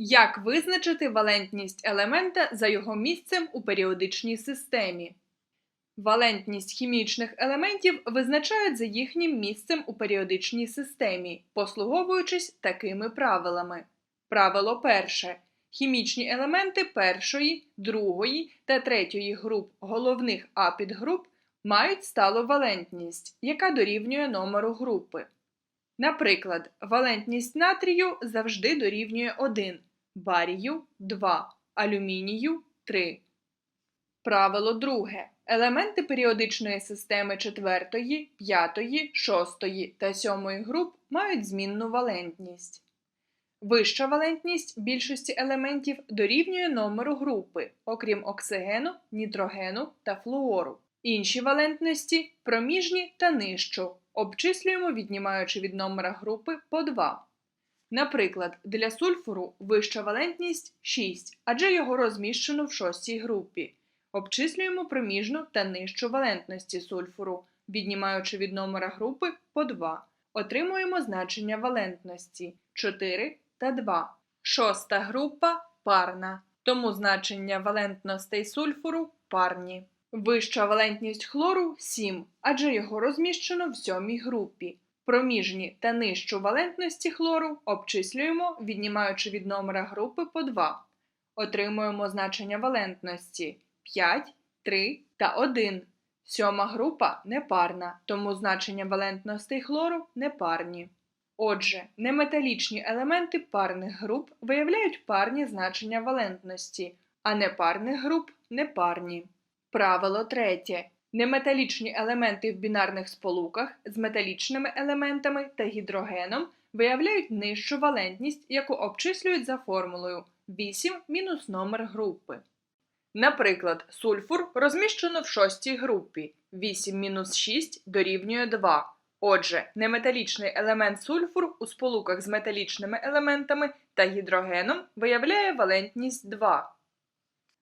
Як визначити валентність елемента за його місцем у періодичній системі? Валентність хімічних елементів визначають за їхнім місцем у періодичній системі, послуговуючись такими правилами. Правило перше. Хімічні елементи першої, другої та третьої груп головних апідгруп мають сталу валентність, яка дорівнює номеру групи. Наприклад, валентність натрію завжди дорівнює 1, барію 2, алюмінію 3. Правило друге. Елементи періодичної системи 4, 5, 6 та 7 груп мають змінну валентність. Вища валентність більшості елементів дорівнює номеру групи, окрім оксигену, нітрогену та флуору. Інші валентності проміжні та нижчу, обчислюємо, віднімаючи від номера групи по 2. Наприклад, для сульфуру вища валентність 6, адже його розміщено в шостій групі. Обчислюємо проміжну та нижчу валентності сульфуру, віднімаючи від номера групи по 2. Отримуємо значення валентності 4 та 2. Шоста група парна, тому значення валентностей сульфуру парні. Вища валентність хлору 7, адже його розміщено в сьомій групі. Проміжні та нижчу валентності хлору обчислюємо, віднімаючи від номера групи по 2. Отримуємо значення валентності 5, 3 та 1. Сьома група непарна, тому значення валентностей хлору непарні. Отже, неметалічні елементи парних груп виявляють парні значення валентності, а непарних груп непарні. Правило третє. Неметалічні елементи в бінарних сполуках з металічними елементами та гідрогеном виявляють нижчу валентність, яку обчислюють за формулою 8 мінус номер групи. Наприклад, сульфур розміщено в шостій групі. 8 мінус 6 дорівнює 2. Отже, неметалічний елемент сульфур у сполуках з металічними елементами та гідрогеном виявляє валентність 2.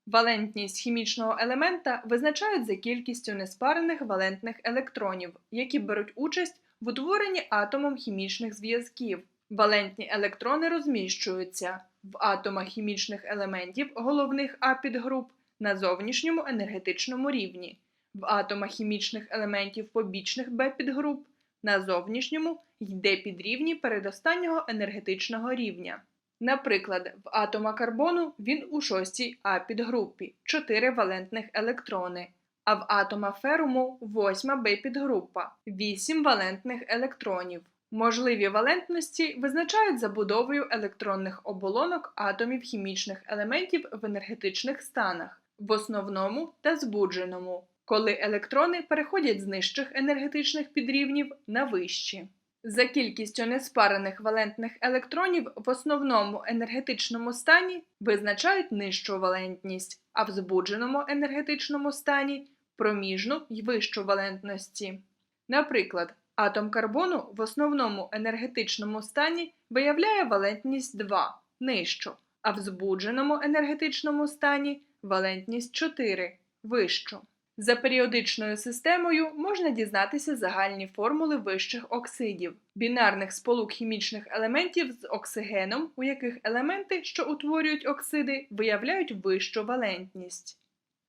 Валентність хімічного елемента визначають за кількістю неспарених валентних електронів, які беруть участь в утворенні атомом хімічних зв'язків. Валентні електрони розміщуються в атомах хімічних елементів головних апідгруп на зовнішньому енергетичному рівні, в атомах хімічних елементів побічних Б-підгруп на зовнішньому йде підрівні передостаннього енергетичного рівня. Наприклад, в атома карбону він у шостій А підгрупі 4 валентних електрони, а в атома феруму 8 Б підгрупа 8 валентних електронів. Можливі валентності визначають забудовою електронних оболонок атомів хімічних елементів в енергетичних станах, в основному та збудженому, коли електрони переходять з нижчих енергетичних підрівнів на вищі. За кількістю неспарених валентних електронів в основному енергетичному стані визначають нижчу валентність, а в збудженому енергетичному стані проміжну й вищу валентності. Наприклад, атом карбону в основному енергетичному стані виявляє валентність 2 нижчу, а в збудженому енергетичному стані валентність 4 вищу. За періодичною системою можна дізнатися загальні формули вищих оксидів, бінарних сполук хімічних елементів з оксигеном, у яких елементи, що утворюють оксиди, виявляють вищу валентність.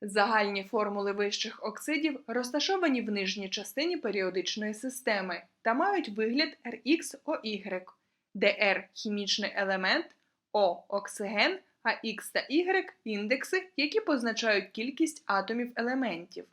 Загальні формули вищих оксидів розташовані в нижній частині періодичної системи та мають вигляд RXOY, де R – хімічний елемент, O – оксиген, а X та Y – індекси, які позначають кількість атомів елементів.